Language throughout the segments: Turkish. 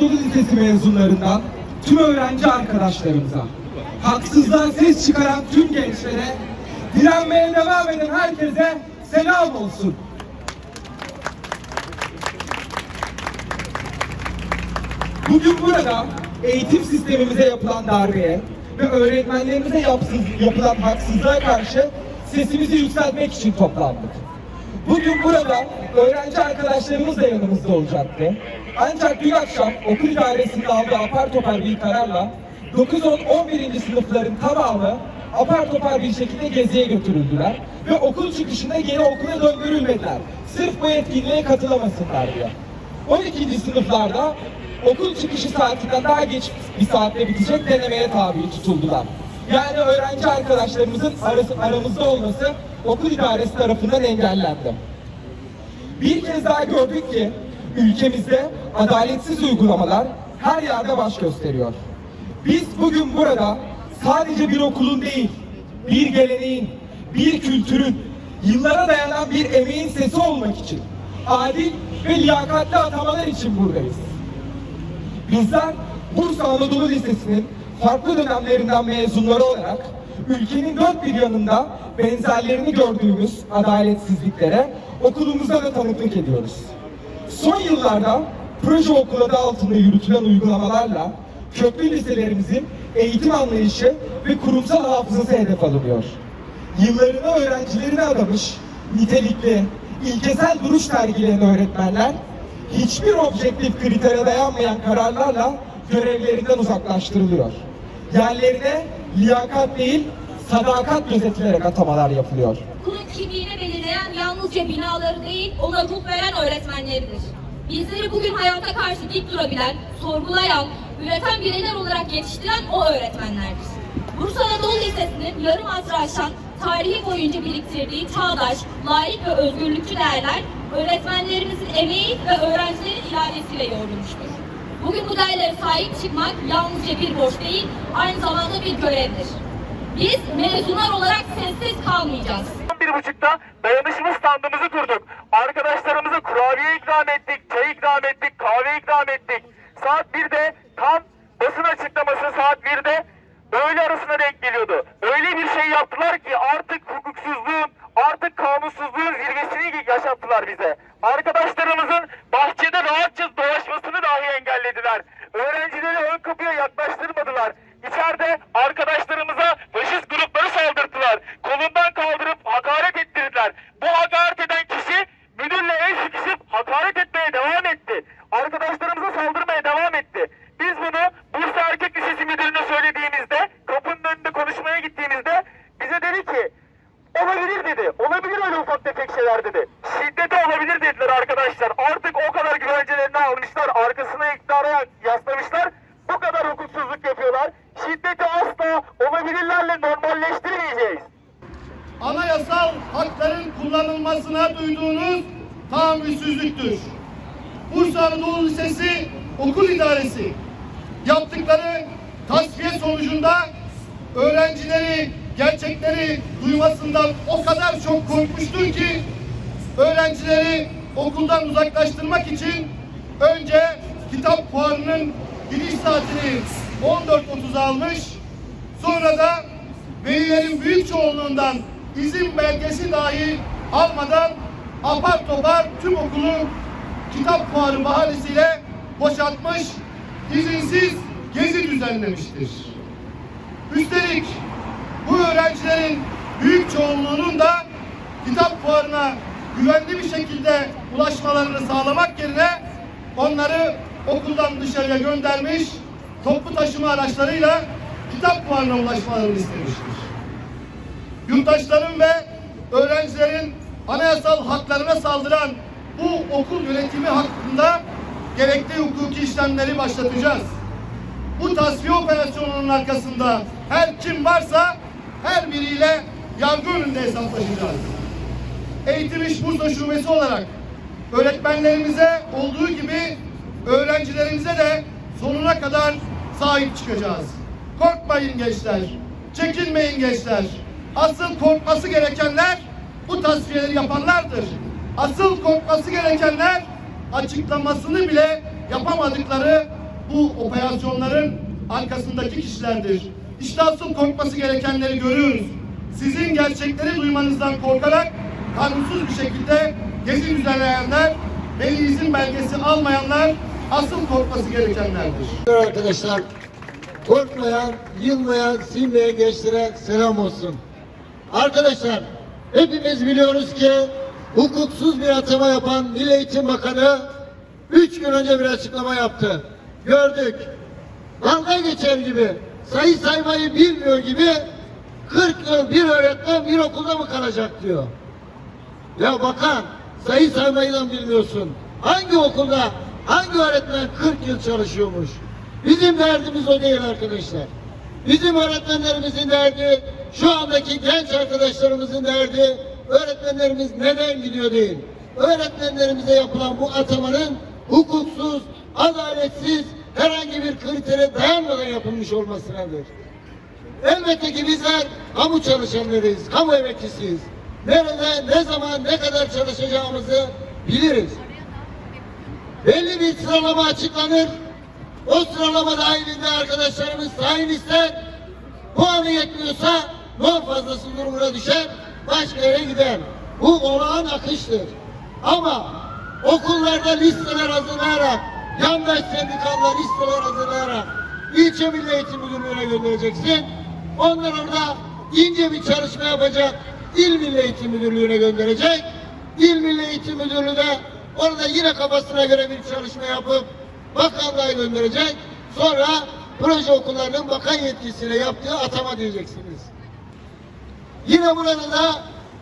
Anadolu Lisesi mezunlarından tüm öğrenci arkadaşlarımıza, haksızlığa ses çıkaran tüm gençlere, direnmeye devam eden herkese selam olsun. Bugün burada eğitim sistemimize yapılan darbeye ve öğretmenlerimize yapsız- yapılan haksızlığa karşı sesimizi yükseltmek için toplandık. Bugün burada öğrenci arkadaşlarımız da yanımızda olacaktı. Ancak dün akşam okul idaresinin aldığı apar topar bir kararla 9-10-11. sınıfların tamamı apar topar bir şekilde geziye götürüldüler ve okul çıkışında geri okula döndürülmediler. Sırf bu etkinliğe katılamasınlar diye. 12. sınıflarda okul çıkışı saatinden daha geç bir saatte bitecek denemeye tabi tutuldular. Yani öğrenci arkadaşlarımızın arası, aramızda olması okul idaresi tarafından engellendi. Bir kez daha gördük ki ülkemizde adaletsiz uygulamalar her yerde baş gösteriyor. Biz bugün burada sadece bir okulun değil, bir geleneğin, bir kültürün, yıllara dayanan bir emeğin sesi olmak için, adil ve liyakatli atamalar için buradayız. Bizler Bursa Anadolu Lisesi'nin farklı dönemlerinden mezunları olarak ülkenin dört bir yanında benzerlerini gördüğümüz adaletsizliklere okulumuzda da tanıklık ediyoruz. Son yıllarda proje okul adı altında yürütülen uygulamalarla köklü liselerimizin eğitim anlayışı ve kurumsal hafızası hedef alınıyor. Yıllarını öğrencilerine adamış, nitelikli, ilkesel duruş sergileyen öğretmenler hiçbir objektif kritere dayanmayan kararlarla görevlerinden uzaklaştırılıyor. Yerlerine liyakat değil, sadakat gözetilerek atamalar yapılıyor. Okulun kimliğini belirleyen yalnızca binaları değil, ona ruh veren öğretmenleridir. Bizleri bugün hayata karşı dik durabilen, sorgulayan, üreten bireyler olarak yetiştiren o öğretmenlerdir. Bursa Anadolu Lisesi'nin yarım asrı aşan tarihi boyunca biriktirdiği çağdaş, layık ve özgürlükçü değerler öğretmenlerimizin emeği ve öğrencilerin iradesiyle yoğrulmuştur. Bugün bu değerlere sahip çıkmak yalnızca bir borç değil, aynı zamanda bir görevdir. Biz mezunlar olarak sessiz kalmayacağız. bir buçukta dayanışma standımızı kurduk. Arkadaşlarımıza kurabiye ikram ettik, Olabilir dedi. Olabilir öyle ufak tefek şeyler dedi. Şiddete olabilir dediler arkadaşlar. Artık o kadar güvencelerini almışlar. Arkasına iktidara yaslamışlar. Bu kadar hukuksuzluk yapıyorlar. Şiddeti asla olabilirlerle normalleştirmeyeceğiz. anayasal hakların kullanılmasına duyduğunuz tahammülsüzlüktür. Bursa Anadolu Lisesi Okul İdaresi yaptıkları tasfiye sonucunda öğrencileri gerçekleri duymasından o kadar çok korkmuştur ki öğrencileri okuldan uzaklaştırmak için önce kitap fuarının giriş saatini 14.30 almış sonra da velilerin büyük çoğunluğundan izin belgesi dahi almadan apar topar tüm okulu kitap fuarı bahanesiyle boşaltmış, izinsiz gezi düzenlemiştir. Üstelik bu öğrencilerin büyük çoğunluğunun da kitap fuarına güvenli bir şekilde ulaşmalarını sağlamak yerine onları okuldan dışarıya göndermiş, toplu taşıma araçlarıyla kitap fuarına ulaşmalarını istemiştir. Yurttaşların ve öğrencilerin anayasal haklarına saldıran bu okul yönetimi hakkında gerekli hukuki işlemleri başlatacağız. Bu tasfiye operasyonunun arkasında her kim varsa biriyle yargı önünde hesaplaşacağız. Eğitim İş Bursa Şubesi olarak öğretmenlerimize olduğu gibi öğrencilerimize de sonuna kadar sahip çıkacağız. Korkmayın gençler, çekinmeyin gençler. Asıl korkması gerekenler bu tasfiyeleri yapanlardır. Asıl korkması gerekenler açıklamasını bile yapamadıkları bu operasyonların arkasındaki kişilerdir. İşte asıl korkması gerekenleri görüyoruz. Sizin gerçekleri duymanızdan korkarak kanunsuz bir şekilde gezi düzenleyenler, veli izin belgesi almayanlar asıl korkması gerekenlerdir. Arkadaşlar korkmayan, yılmayan, silmeyen gençlere selam olsun. Arkadaşlar hepimiz biliyoruz ki hukuksuz bir atama yapan Milli Eğitim Bakanı üç gün önce bir açıklama yaptı. Gördük. Dalga geçer gibi, sayı saymayı bilmiyor gibi 40 yıl bir öğretmen bir okulda mı kalacak diyor. Ya bakan sayı saymayı da bilmiyorsun. Hangi okulda hangi öğretmen 40 yıl çalışıyormuş? Bizim derdimiz o değil arkadaşlar. Bizim öğretmenlerimizin derdi, şu andaki genç arkadaşlarımızın derdi, öğretmenlerimiz neden gidiyor değil. Öğretmenlerimize yapılan bu atamanın hukuksuz, adaletsiz, herhangi bir kritere dayanmadan yapılmış olmasınadır. Elbette ki bizler kamu çalışanlarıyız, kamu emekçisiyiz. Nerede, ne zaman, ne kadar çalışacağımızı biliriz. Belli bir sıralama açıklanır. O sıralama dahilinde arkadaşlarımız tayin ister. Puanı yetmiyorsa non fazlası durumuna düşer, başka yere gider. Bu olağan akıştır. Ama okullarda listeler hazırlayarak, yandaş sendikalar listeler hazırlayarak ilçe milli eğitim müdürlüğüne göndereceksin. Onlar orada ince bir çalışma yapacak, il milli eğitim müdürlüğüne gönderecek. İl milli eğitim müdürlüğü de orada yine kafasına göre bir çalışma yapıp bakanlığa gönderecek. Sonra proje okullarının bakan yetkisiyle yaptığı atama diyeceksiniz. Yine burada da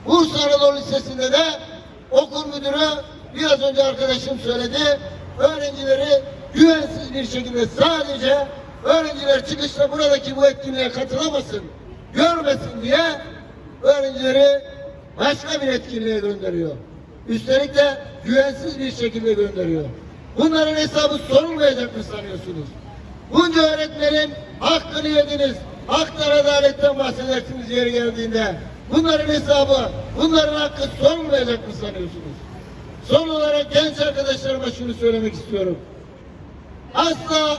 Bursa Anadolu Lisesi'nde de okul müdürü biraz önce arkadaşım söyledi. Öğrencileri güvensiz bir şekilde sadece öğrenciler çıkışta buradaki bu etkinliğe katılamasın, görmesin diye öğrencileri başka bir etkinliğe gönderiyor. Üstelik de güvensiz bir şekilde gönderiyor. Bunların hesabı sorulmayacak mı sanıyorsunuz? Bunca öğretmenin hakkını yediniz. Haklar adaletten bahsedersiniz yeri geldiğinde. Bunların hesabı, bunların hakkı sorulmayacak mı sanıyorsunuz? Son olarak genç arkadaşlarıma şunu söylemek istiyorum. Asla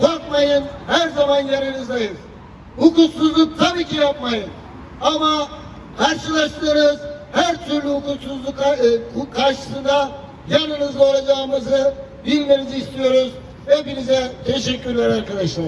korkmayın, her zaman yanınızdayız. Hukuksuzluk tabii ki yapmayın. Ama karşılaştığınız her türlü hukuksuzluk e, karşısında yanınızda olacağımızı bilmenizi istiyoruz. Hepinize teşekkürler arkadaşlar.